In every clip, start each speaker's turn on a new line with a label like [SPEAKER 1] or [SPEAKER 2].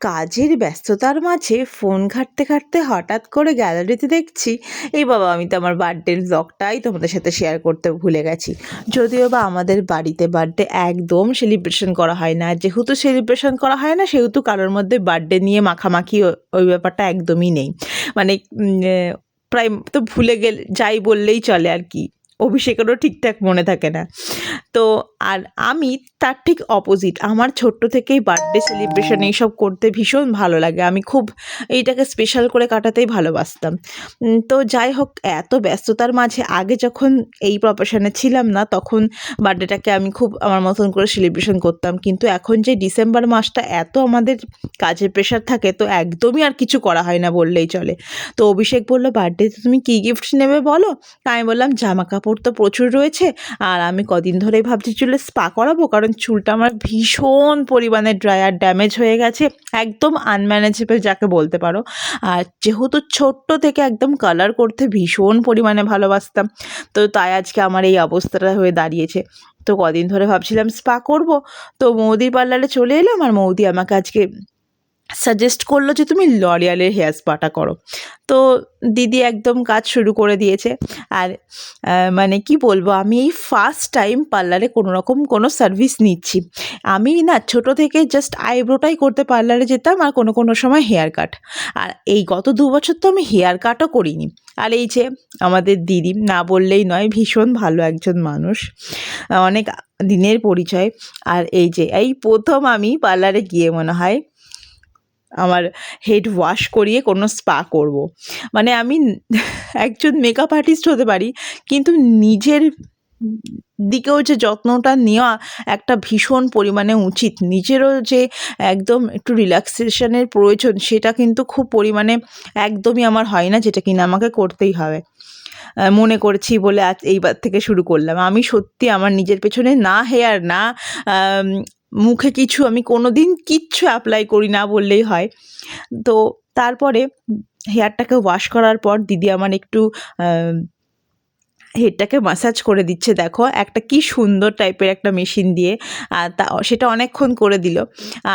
[SPEAKER 1] কাজের ব্যস্ততার মাঝে ফোন ঘাঁটতে ঘাঁটতে হঠাৎ করে গ্যালারিতে দেখছি, এই বাবা, আমি তো আমার বার্থডের ব্লগটাই তোমাদের সাথে শেয়ার করতে ভুলে গেছি। যদিও বা আমাদের বাড়িতে বার্থডে একদম সেলিব্রেশন করা হয় না। যেহেতু সেলিব্রেশন করা হয় না, সেহেতু কারোর মধ্যে বার্থডে নিয়ে মাখামাখি ওই ব্যাপারটা একদমই নেই। মানে প্রায় তো ভুলে গেলে, যাই বললেই চলে আর কি। অভিষেকেরও ঠিকঠাক মনে থাকে না। তো, আর আমি তার ঠিক অপোজিট আমার ছোট্ট থেকেই বার্থডে সেলিব্রেশন এইসব করতে ভীষণ ভালো লাগে। আমি খুব এইটাকে স্পেশাল করে কাটাতেই ভালোবাসতাম। তো যাই হোক, এত ব্যস্ততার মাঝে আগে যখন এই প্রফেশনে ছিলাম না, তখন বার্থডেটাকে আমি খুব আমার মতন করে সেলিব্রেশন করতাম। কিন্তু এখন যে ডিসেম্বর মাসটা এত আমাদের কাজের প্রেশার থাকে, তো একদমই আর কিছু করা হয় না বললেই চলে। তো অভিষেক বলল বার্থডেতে তুমি কী গিফট নেবে বলো? তা আমি বললাম, জামা কাপড় তো প্রচুর রয়েছে, আর আমি কদিন ধরেই ভাবছি চুলে স্পা করাবো, কারণ চুলটা আমার ভীষণ পরিমাণে ড্রায়ার ড্যামেজ হয়ে গেছে, একদম আনম্যানেজেবল যাকে বলতে পারো। আর যেহেতু ছোট্ট থেকে একদম কালার করতে ভীষণ পরিমাণে ভালোবাসতাম, তো তাই আজকে আমার এই অবস্থাটা হয়ে দাঁড়িয়েছে। তো কদিন ধরে ভাবছিলাম স্পা করব, তো মৌদি পার্লারে চলে এলাম আর মৌদি আমাকে আজকে সাজেস্ট করল যে তুমি লরিয়ালের হেয়ার স্পাটা করো। তো দিদি একদম কাজ শুরু করে দিয়েছে। আর মানে কি বলব, আমি এই ফার্স্ট টাইম পার্লারে কোনো রকম কোনো সার্ভিস নিচ্ছি। আমি না ছোট থেকে জাস্ট আইব্রোটাই করতে পার্লারে যেতাম আর কোনো কোনো সময় হেয়ার কাট আর এই গত দু বছর তো আমি হেয়ার কাটও করিনি। আর এই যে আমাদের দিদি, না বললেই নয়, ভীষণ ভালো একজন মানুষ। অনেক দিনের পরিচয়। আর এই যে, এই প্রথম আমি পার্লারে গিয়ে মনে হয় আমার হেড ওয়াশ করিয়ে কোনো স্পা করব। মানে আমি একজন মেকআপ আর্টিস্ট হতে পারি, কিন্তু নিজের দিকেও যে যত্নটা নেওয়া একটা ভীষণ পরিমাণে উচিত। নিজেরও যে একদম একটু রিল্যাক্সেশনের প্রয়োজন, সেটা কিন্তু খুব পরিমাণে একদমই আমার হয় না, যেটা কিনা আমাকে করতেই হবে। মনে করছি বলে আজ এইবার থেকে শুরু করলাম। আমি সত্যি আমার নিজের পেছনে না হেয়ার, না মুখে কিছু আমি কোনো দিন কিচ্ছু অ্যাপ্লাই করি না বললেই হয়। তো তারপরে হেয়ারটাকে ওয়াশ করার পর দিদি আমার একটু হেডটাকে মাসাজ করে দিচ্ছে, দেখো। একটা কি সুন্দর টাইপের একটা মেশিন দিয়ে, আর তা, সেটা অনেকক্ষণ করে দিল।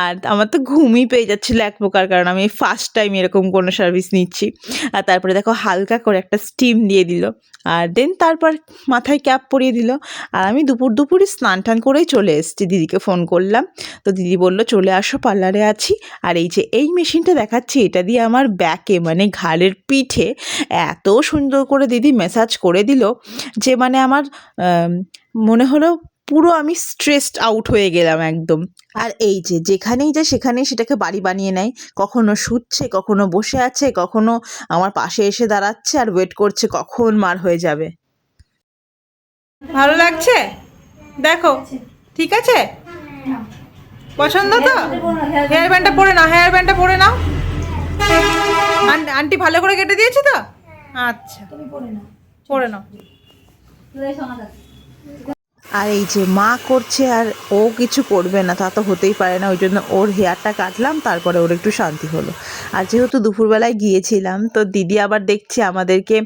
[SPEAKER 1] আর আমার তো ঘুমই পেয়ে যাচ্ছিল এক প্রকার, কারণ আমি ফার্স্ট টাইম এরকম কোনো সার্ভিস নিচ্ছি। আর তারপরে দেখো, হালকা করে একটা স্টিম দিয়ে দিল। আর দেন তারপর মাথায় ক্যাপ পরিয়ে দিল। আর আমি দুপুর দুপুরই স্নান টান করেই চলে এসেছি। দিদিকে ফোন করলাম। তো দিদি বলল, চলে আসো পার্লারে আছি। আর এই যে, এই মেশিনটা দেখাচ্ছি, এটা দিয়ে আমার ব্যাকে মানে ঘাড়ের পিঠে, এত সুন্দর করে দিদি ম্যাসাজ করে দিল। যে মানে আমার মনে হলো পুরো আমি স্ট্রেসড আউট হয়ে গেলাম একদম। আর এই যে যেখানেই যায় সেখানেই সেটাকে বাড়ি বানিয়ে নেয়। কখনো শুচ্ছে, কখনো বসে আছে, কখনো আমার পাশে এসে দাঁড়াচ্ছে আর ওয়েট করছে কখন মার হয়ে যাবে। ভালো লাগছে? দেখো, ঠিক আছে? পছন্দ তো? হেয়ার ব্যান্ডটা পরে নাও হেয়ার ব্যান্ডটা পরে নাও। আন্টি ভালো করে কেটে দিয়েছে তো? আচ্ছা।
[SPEAKER 2] পড়ে নাও
[SPEAKER 1] পরে নাও। আর এই যে মা করছে আর ও কিছু করবে না, তা তো হতেই পারে না, ওই জন্য ওর হেয়ারটা কাটলাম, তারপরে ওর একটু শান্তি হলো। আর যেহেতু দুপুরবেলায় গিয়েছিলাম, তো দিদি আবার দেখছি আমাদেরকে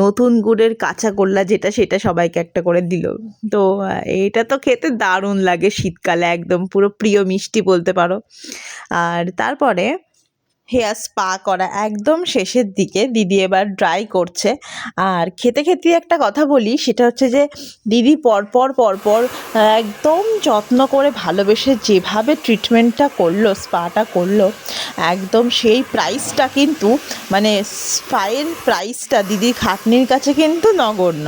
[SPEAKER 1] নতুন গুড়ের কাঁচা গোল্লা যেটা, সেটা সবাইকে একটা করে দিল। তো এটা তো খেতে দারুণ লাগে শীতকালে, একদম পুরো প্রিয় মিষ্টি বলতে পারো। আর তারপরে হেয়ার স্পা করা একদম শেষের দিকে। দিদি এবার ড্রাই করছে। আর খেতে খেতে একটা কথা বলি, সেটা হচ্ছে যে, দিদি পরপর পরপর, একদম যত্ন করে ভালোবেসে যেভাবে ট্রিটমেন্টটা করল স্পাটা করল একদম সেই প্রাইসটা কিন্তু মানে স্পায়ের প্রাইসটা দিদির খাটনির কাছে কিন্তু নগণ্য।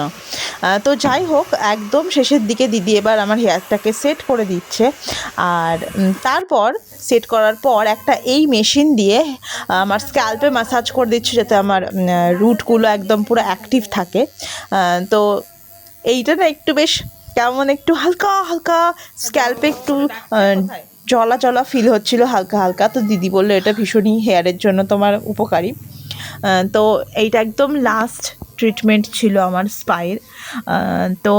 [SPEAKER 1] তো যাই হোক, একদম শেষের দিকে দিদি এবার আমার হেয়ারটাকে সেট করে দিচ্ছে। আর তারপর সেট করার পর একটা এই মেশিন দিয়ে আমার স্ক্যাল্পে ম্যাসাজ করে দিচ্ছে যাতে আমার রুটগুলো একদম পুরো অ্যাক্টিভ থাকে। তো এইটা না একটু বেশ কেমন একটু হালকা হালকা স্ক্যাল্পে একটু জলা জলা ফিল হচ্ছিল হালকা হালকা। তো দিদি বলল, এটা ভীষণই হেয়ারের জন্য তোমার উপকারী। তো এইটা একদম লাস্ট ট্রিটমেন্ট ছিল আমার স্পায়ের তো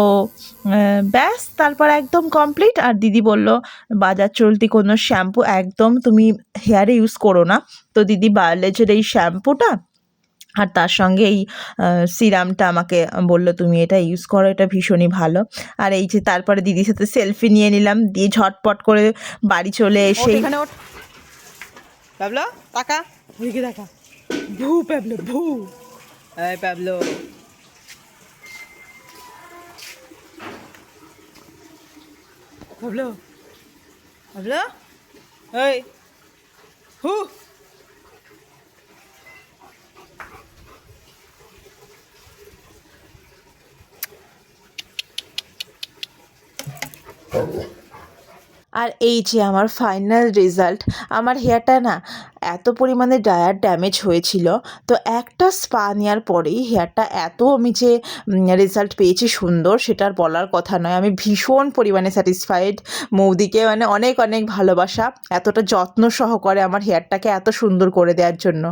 [SPEAKER 1] ব্যাস, তারপর একদম কমপ্লিট আর দিদি বলল, বাজার চলতি কোনো শ্যাম্পু একদম তুমি হেয়ারে ইউজ করো না। তো দিদি বায়োলেজের এই শ্যাম্পুটা আর তার সঙ্গে এই সিরামটা আমাকে বলল তুমি এটা ইউজ করো এটা ভীষণই ভালো। আর এই যে তারপরে দিদির সাথে সেলফি নিয়ে নিলাম দিয়ে ঝটপট করে বাড়ি চলে এসে প্যাবলো ওইদিকে দেখা ভু প্যাবলো ভু। এই প্যাবলো। প্যাবলো। প্যাবলো? এই। হু। আর এই যে আমার ফাইনাল রেজাল্ট আমার হেয়ারটা না এত পরিমাণে ডায়ার ড্যামেজ হয়েছিল, তো একটা স্পা নেওয়ার পরেই হেয়ারটা এত আমি যে রেজাল্ট পেয়েছি সুন্দর, সেটা আর বলার কথা নয়। আমি ভীষণ পরিমাণে স্যাটিসফাইড মৌদিকে মানে অনেক অনেক ভালোবাসা, এতটা যত্ন সহকারে আমার হেয়ারটাকে এত সুন্দর করে দেওয়ার জন্য।